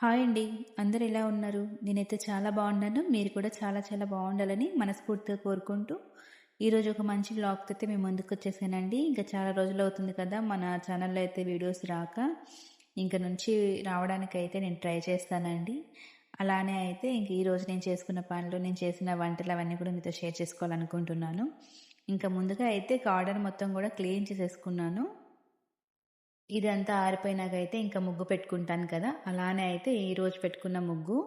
Hi అండి. అందరు ఎలా ఉన్నారు? నేనైతే చాలా బాగున్నాను. మీరు కూడా చాలా చాలా బాగుండాలని మనస్ఫూర్తిగా కోరుకుంటూ ఈరోజు ఒక మంచి వ్లాగ్తో అయితే మేము ముందుకు వచ్చేసానండి. ఇంకా చాలా రోజులు అవుతుంది కదా మన ఛానల్లో అయితే వీడియోస్ రాక ఇంక నుంచి రావడానికి అయితే నేను ట్రై చేస్తానండి. అలానే అయితే ఇంక ఈరోజు నేను చేసుకున్న పనులు నేను చేసిన వంటలు అవన్నీ కూడా మీతో షేర్ చేసుకోవాలనుకుంటున్నాను. ఇంకా ముందుగా అయితే గార్డెన్ మొత్తం కూడా క్లీన్ చేసేసుకున్నాను. ఇదంతా ఆరిపోయినాకైతే ఇంకా ముగ్గు పెట్టుకుంటాను కదా. అలానే అయితే ఈరోజు పెట్టుకున్న ముగ్గు.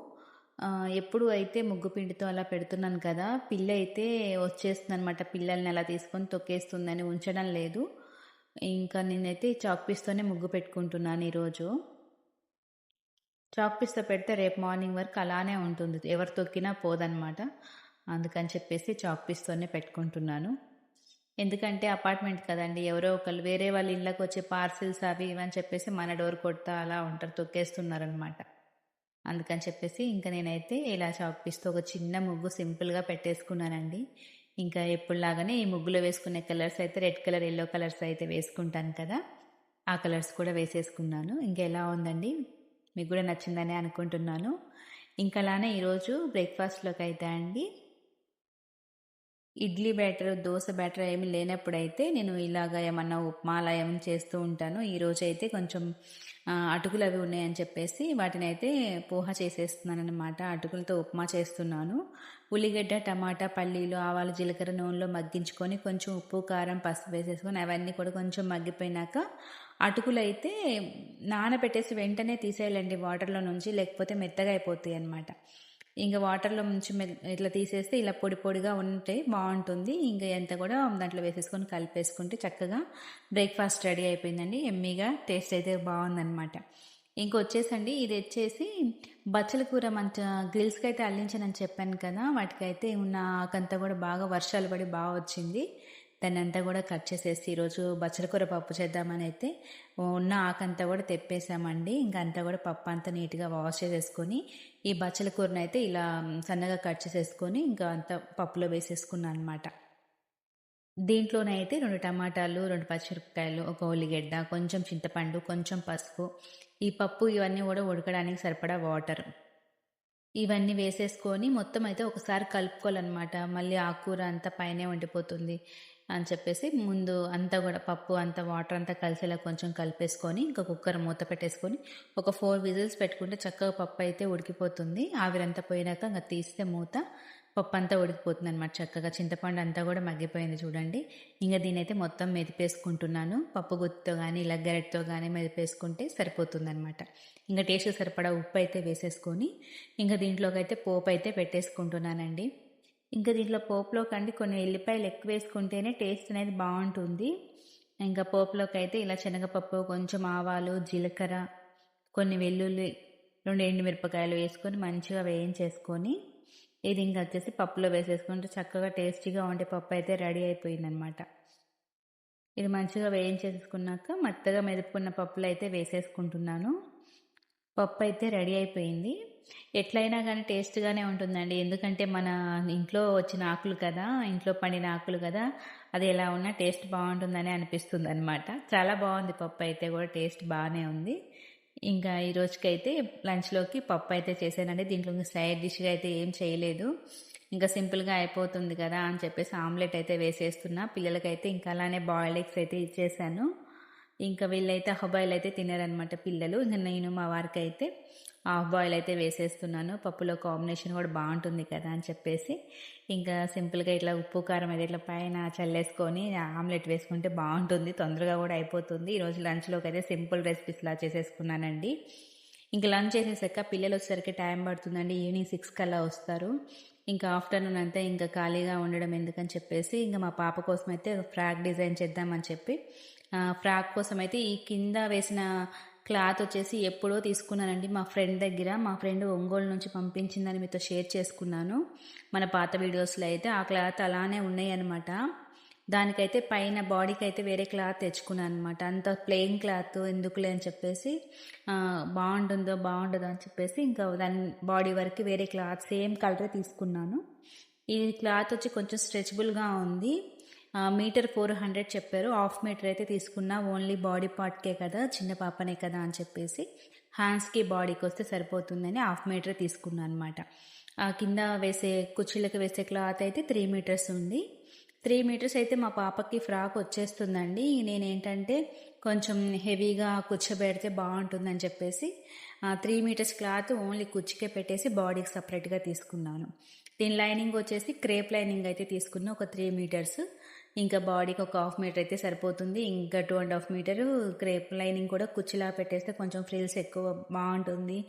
ఎప్పుడు అయితే ముగ్గు పిండితో అలా పెడుతున్నాను కదా పిల్ల అయితే వచ్చేస్తుంది అనమాట పిల్లల్ని అలా తీసుకొని తొక్కేస్తుందని ఉంచడం లేదు. ఇంకా నేనైతే చాక్ పీస్తోనే ముగ్గు పెట్టుకుంటున్నాను ఈరోజు. చాక్ పీస్తో పెడితే రేపు మార్నింగ్ వరకు అలానే ఉంటుంది. ఎవరు తొక్కినా పోదనమాట అందుకని చెప్పేసి చాక్ పీస్తోనే పెట్టుకుంటున్నాను. ఎందుకంటే అపార్ట్మెంట్ కదండి. ఎవరో ఒకళ్ళు వేరే వాళ్ళ ఇళ్ళకి వచ్చే పార్సిల్స్ అవి ఇవని చెప్పేసి మన డోర్ కొడతా అలా ఉంటారు తొక్కేస్తున్నారనమాట అందుకని చెప్పేసి ఇంకా నేనైతే ఇలా చాపిస్తూ ఒక చిన్న ముగ్గు సింపుల్గా పెట్టేసుకున్నానండి. ఇంకా ఎప్పుడులాగానే ఈ ముగ్గులో వేసుకునే కలర్స్ అయితే రెడ్ కలర్ ఎల్లో కలర్స్ అయితే వేసుకుంటాను కదా. ఆ కలర్స్ కూడా వేసేసుకున్నాను. ఇంకా ఎలా ఉందండి? మీకు కూడా నచ్చిందని అనుకుంటున్నాను. ఇంకా అలానే ఈరోజు బ్రేక్ఫాస్ట్లోకి అయితే అండి ఇడ్లీ బ్యాటర్ దోశ బ్యాటర్ ఏమి లేనప్పుడైతే నేను ఇలాగ ఏమన్నా ఉప్మా అలా ఏమైనా చేస్తూ ఉంటాను. ఈరోజు అయితే కొంచెం అటుకులు అవి ఉన్నాయని చెప్పేసి వాటిని అయితే పోహ చేసేస్తున్నాను అనమాట అటుకులతో ఉప్మా చేస్తున్నాను. ఉల్లిగడ్డ టమాటా పల్లీలు ఆవాలు జీలకర్ర నూనెలో మగ్గించుకొని కొంచెం ఉప్పు కారం పసుపు వేసేసుకొని అవన్నీ కూడా కొంచెం మగ్గిపోయినాక అటుకులు అయితే నానబెట్టేసి వెంటనే తీసేయాలండి వాటర్లో నుంచి లేకపోతే మెత్తగా అయిపోతాయి అనమాట ఇంకా వాటర్లో నుంచి ఇట్లా తీసేస్తే ఇలా పొడి పొడిగా ఉంటే బాగుంటుంది. ఇంకా ఎంత కూడా దాంట్లో వేసేసుకొని కలిపేసుకుంటే చక్కగా బ్రేక్ఫాస్ట్ రెడీ అయిపోయిందండి. ఎమ్మీగా టేస్ట్ అయితే బాగుందనమాట ఇంకొచ్చేసండి ఇది వచ్చేసి బచ్చల కూర మంచి గ్రిల్స్కి అయితే అల్లించానని చెప్పాను కదా వాటికైతే ఉన్న ఆకంతా కూడా బాగా వర్షాలు పడి బాగా వచ్చింది. దాన్ని అంతా కూడా కట్ చేసేసి ఈరోజు బచ్చల కూర పప్పు చేద్దామని అయితే ఉన్న ఆకంతా కూడా తెప్పేసామండి. ఇంకా అంతా కూడా పప్పు అంతా నీట్గా వాష్ చేసేసుకొని ఈ బచ్చల కూరని అయితే ఇలా సన్నగా కట్ చేసేసుకొని ఇంకా అంతా పప్పులో వేసేసుకున్నాను అనమాట దీంట్లోనైతే రెండు టమాటాలు రెండు పచ్చిమిరపకాయలు ఒక ఉల్లిగడ్డ కొంచెం చింతపండు కొంచెం పసుపు ఈ పప్పు ఇవన్నీ కూడా ఉడకడానికి సరిపడా వాటర్. ఇవన్నీ వేసేసుకొని మొత్తం అయితే ఒకసారి కలుపుకోవాలన్నమాట. మళ్ళీ ఆకుకూర అంతా పైనే ఉండిపోతుంది. అని చెప్పేసి ముందు అంతా కూడా పప్పు అంతా వాటర్ అంతా కలిసేలా కొంచెం కలిపేసుకొని ఇంకా కుక్కర్ మూత పెట్టేసుకొని ఒక ఫోర్ విజిల్స్ పెట్టుకుంటే చక్కగా పప్పు అయితే ఉడికిపోతుంది. ఆవిరంతా పోయినాక ఇంకా తీస్తే మూత పప్పు అంతా ఉడికిపోతుంది అనమాట చక్కగా. చింతపండు అంతా కూడా మగ్గిపోయింది చూడండి. ఇంకా దీనైతే మొత్తం మెదిపేసుకుంటున్నాను. పప్పు గుత్తితో కానీ ఇలా గరెట్తో కానీ మెదిపేసుకుంటే సరిపోతుంది అనమాట ఇంకా టేస్ట్ సరిపడా ఉప్పు అయితే వేసేసుకొని ఇంకా దీంట్లోకి అయితే పోపు అయితే పెట్టేసుకుంటున్నానండి. ఇంకా దీంట్లో పోపులో కండి కొన్ని ఎల్లిపాయలు ఎక్కువ వేసుకుంటేనే టేస్ట్ అనేది బాగుంటుంది. ఇంకా పోపులోకి అయితే ఇలా శనగపప్పు కొంచెం ఆవాలు జీలకర్ర కొన్ని వెల్లుల్లి రెండు ఎండుమిరపకాయలు వేసుకొని మంచిగా వేయించేసుకొని ఇది ఇంకా వచ్చేసి పప్పులో వేసేసుకుంటే చక్కగా టేస్టీగా ఉండే పప్పు అయితే రెడీ అయిపోయిందనమాట. ఇది మంచిగా వేయించేసుకున్నాక మెత్తగా మెదుపుకున్న పప్పులు అయితే వేసేసుకుంటున్నాను. పప్పు అయితే రెడీ అయిపోయింది. ఎట్లయినా కానీ టేస్ట్గానే ఉంటుందండి. ఎందుకంటే మన ఇంట్లో వచ్చిన ఆకులు కదా ఇంట్లో పండిన ఆకులు కదా అది ఎలా ఉన్నా టేస్ట్ బాగుంటుందని అనిపిస్తుంది అనమాట చాలా బాగుంది పప్పు అయితే కూడా టేస్ట్ బాగానే ఉంది. ఇంకా ఈ రోజుకైతే లంచ్లోకి పప్పు అయితే చేశానండి. దీంట్లో సైడ్ డిష్గా అయితే ఏం చేయలేదు. ఇంకా సింపుల్గా అయిపోతుంది కదా అని చెప్పేసి ఆమ్లెట్ అయితే వేసేస్తున్నా. పిల్లలకైతే ఇంకా అలానే బాయిల్డ్ ఎగ్స్ అయితే ఇచ్చేసాను. ఇంకా వీళ్ళైతే హబాయిల్ అయితే తినారనమాట పిల్లలు. ఇంకా నేను మా వారికి అయితే హాఫ్ బాయిల్ అయితే వేసేస్తున్నాను. పప్పులో కాంబినేషన్ కూడా బాగుంటుంది కదా అని చెప్పేసి. ఇంకా సింపుల్గా ఇట్లా ఉప్పు కారం అయితే ఇట్లా పైన చల్లేసుకొని ఆమ్లెట్ వేసుకుంటే బాగుంటుంది. తొందరగా కూడా అయిపోతుంది. ఈరోజు లంచ్లోకి అయితే సింపుల్ రెసిపీస్లా చేసేసుకున్నానండి. ఇంకా లంచ్ చేసేసాక పిల్లలు వచ్చేసరికి టైం పడుతుందండి. ఈవినింగ్ సిక్స్ కల్లా వస్తారు. ఇంకా ఆఫ్టర్నూన్ అంతా ఇంకా ఖాళీగా ఉండడం ఎందుకని చెప్పేసి ఇంకా మా పాప కోసం అయితే ఫ్రాక్ డిజైన్ చేద్దామని చెప్పి ఫ్రాక్ కోసం అయితే ఈ కింద వేసిన క్లాత్ వచ్చేసి ఎప్పుడో తీసుకున్నానండి మా ఫ్రెండ్ దగ్గర. మా ఫ్రెండ్ ఒంగోలు నుంచి పంపించిందని మీతో షేర్ చేసుకున్నాను. మన పాత వీడియోస్లో అయితే ఆ క్లాత్ అలానే ఉన్నాయి అనమాట దానికైతే పైన బాడీకి అయితే వేరే క్లాత్ తెచ్చుకున్నాను అనమాట అంత ప్లెయిన్ క్లాత్ ఎందుకులే అని చెప్పేసి బాగుంటుందో బాగుండదో అని చెప్పేసి ఇంకా దాని బాడీ వరకు వేరే క్లాత్ సేమ్ కలర్ తీసుకున్నాను. ఈ క్లాత్ వచ్చి కొంచెం స్ట్రెచబుల్గా ఉంది. మీటర్ ఫోర్ హండ్రెడ్ చెప్పారు. హాఫ్ మీటర్ అయితే తీసుకున్నా ఓన్లీ బాడీ పార్ట్కే కదా చిన్న పాపనే కదా అని చెప్పేసి హ్యాండ్స్కి బాడీకి వస్తే సరిపోతుందని హాఫ్ మీటర్ తీసుకున్నాను అనమాట ఆ కింద వేసే కుర్చీలకు వేసే క్లాత్ అయితే త్రీ మీటర్స్ ఉంది. త్రీ మీటర్స్ అయితే మా పాపకి ఫ్రాక్ వచ్చేస్తుందండి. నేనేంటంటే కొంచెం హెవీగా కూర్చోబెడితే బాగుంటుందని చెప్పేసి త్రీ మీటర్స్ క్లాత్ ఓన్లీ కుచ్చికే పెట్టేసి బాడీకి సపరేట్గా తీసుకున్నాను. దీని లైనింగ్ వచ్చేసి క్రేప్ లైనింగ్ అయితే తీసుకున్నా ఒక త్రీ మీటర్స్. ఇంకా బాడీకి ఒక హాఫ్ మీటర్ అయితే సరిపోతుంది. ఇంకా two and half metre crepe lining కూడా కుచ్చిలా పెట్టేస్తే కొంచెం ఫ్రిల్స్ ఎక్కువ బాగుంటుంది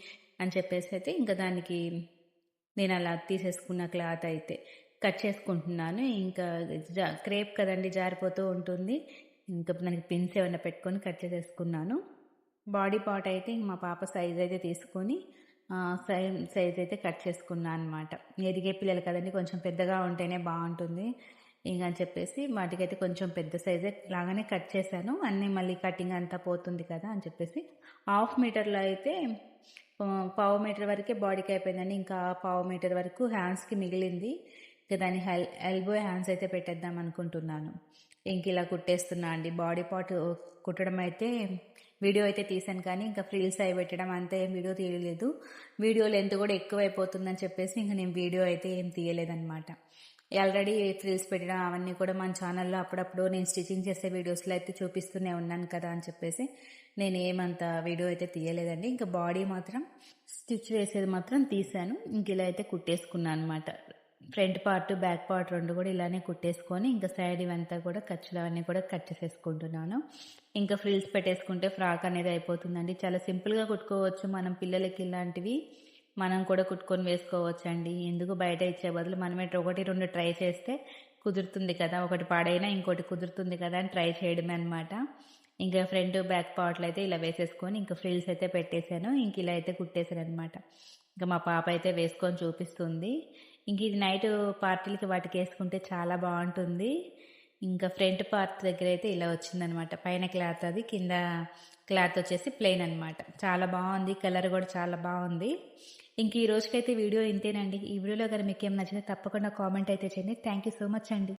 అని చెప్పేసి అయితే ఇంకా దానికి నేను అలా తీసేసుకున్న క్లాత్ అయితే కట్ చేసుకుంటున్నాను. ఇంకా జా క్రేప్ కదండి జారిపోతూ ఉంటుంది. ఇంకా దానికి పిన్స్ ఏమైనా పెట్టుకొని కట్ చేసేసుకున్నాను. బాడీ పార్ట్ అయితే మా పాప సైజ్ అయితే తీసుకొని సైజ్ సైజ్ అయితే కట్ చేసుకున్నాను అనమాట ఎదిగే పిల్లలు కదండి కొంచెం పెద్దగా ఉంటేనే బాగుంటుంది. ఇంకా అని చెప్పేసి వాటికైతే కొంచెం పెద్ద సైజే లాగానే కట్ చేశాను. అన్నీ మళ్ళీ కటింగ్ అంతా పోతుంది కదా అని చెప్పేసి. హాఫ్ మీటర్లో అయితే పావు మీటర్ వరకే బాడీకి అయిపోయిందండి. ఇంకా పావు మీటర్ వరకు హ్యాండ్స్కి మిగిలింది. ఇంకా దాన్ని హెల్ ఎల్బో హ్యాండ్స్ అయితే పెట్టేద్దాం అనుకుంటున్నాను. ఇంక ఇలా కుట్టేస్తున్నా అండి. బాడీ పార్ట్ కుట్టడం అయితే వీడియో అయితే తీసాను కానీ ఇంకా ఫ్రీల్స్ అయి పెట్టడం అంతే. వీడియో తీయలేదు. వీడియో లెంత్ కూడా ఎక్కువైపోతుందని చెప్పేసి ఇంకా నేను వీడియో అయితే ఏం తీయలేదన్నమాట. ఆల్రెడీ ఫ్రిల్స్ పెట్టడం అవన్నీ కూడా మన ఛానల్లో అప్పుడప్పుడు నేను స్టిచ్చింగ్ చేసే వీడియోస్లో అయితే చూపిస్తూనే ఉన్నాను కదా అని చెప్పేసి నేను ఏమంత వీడియో అయితే తీయలేదండి. ఇంకా బాడీ మాత్రం స్టిచ్ వేసేది మాత్రం తీసాను. ఇంక ఇలా అయితే కుట్టేసుకున్నాను అనమాట ఫ్రంట్ పార్ట్ బ్యాక్ పార్ట్ రెండు కూడా ఇలానే కుట్టేసుకొని ఇంకా సైడ్ ఇవంతా కూడా ఖర్చులు అవన్నీ కూడా కట్ చేసేసుకుంటున్నాను. ఇంకా ఫ్రిల్స్ పెట్టేసుకుంటే ఫ్రాక్ అనేది అయిపోతుందండి. చాలా సింపుల్గా కుట్టుకోవచ్చు. మనం పిల్లలకి ఇలాంటివి మనం కూడా కుట్టుకొని వేసుకోవచ్చండి. ఎందుకు బయట ఇచ్చే బదులు మనమే ఒకటి రెండు ట్రై చేస్తే కుదురుతుంది కదా. ఒకటి పాడైనా ఇంకోటి కుదురుతుంది కదా అని ట్రై చేయడమే అనమాట ఇంకా ఫ్రంట్ బ్యాక్ పార్ట్లు అయితే ఇలా వేసేసుకొని ఇంకా ఫ్రిల్స్ అయితే పెట్టేశాను. ఇంక ఇలా అయితే కుట్టేశాను అనమాట ఇంకా మా పాప అయితే వేసుకొని చూపిస్తుంది. ఇంక ఇది నైట్ పార్టీలకి వాటికి వేసుకుంటే చాలా బాగుంటుంది. ఇంకా ఫ్రంట్ పార్ట్ దగ్గర అయితే ఇలా వచ్చిందనమాట పైన క్లాత్ అది కింద క్లాత్ వచ్చేసి ప్లెయిన్ అనమాట చాలా బాగుంది కలర్ కూడా చాలా బాగుంది. ఇంక ఈ రోజుకైతే వీడియో ఇంతేనండి. ఈ వీడియోలో కానీ మీకు ఏం నచ్చితే తప్పకుండా కామెంట్ అయితే చేయండి. థ్యాంక్ యూ సో మచ్ అండి.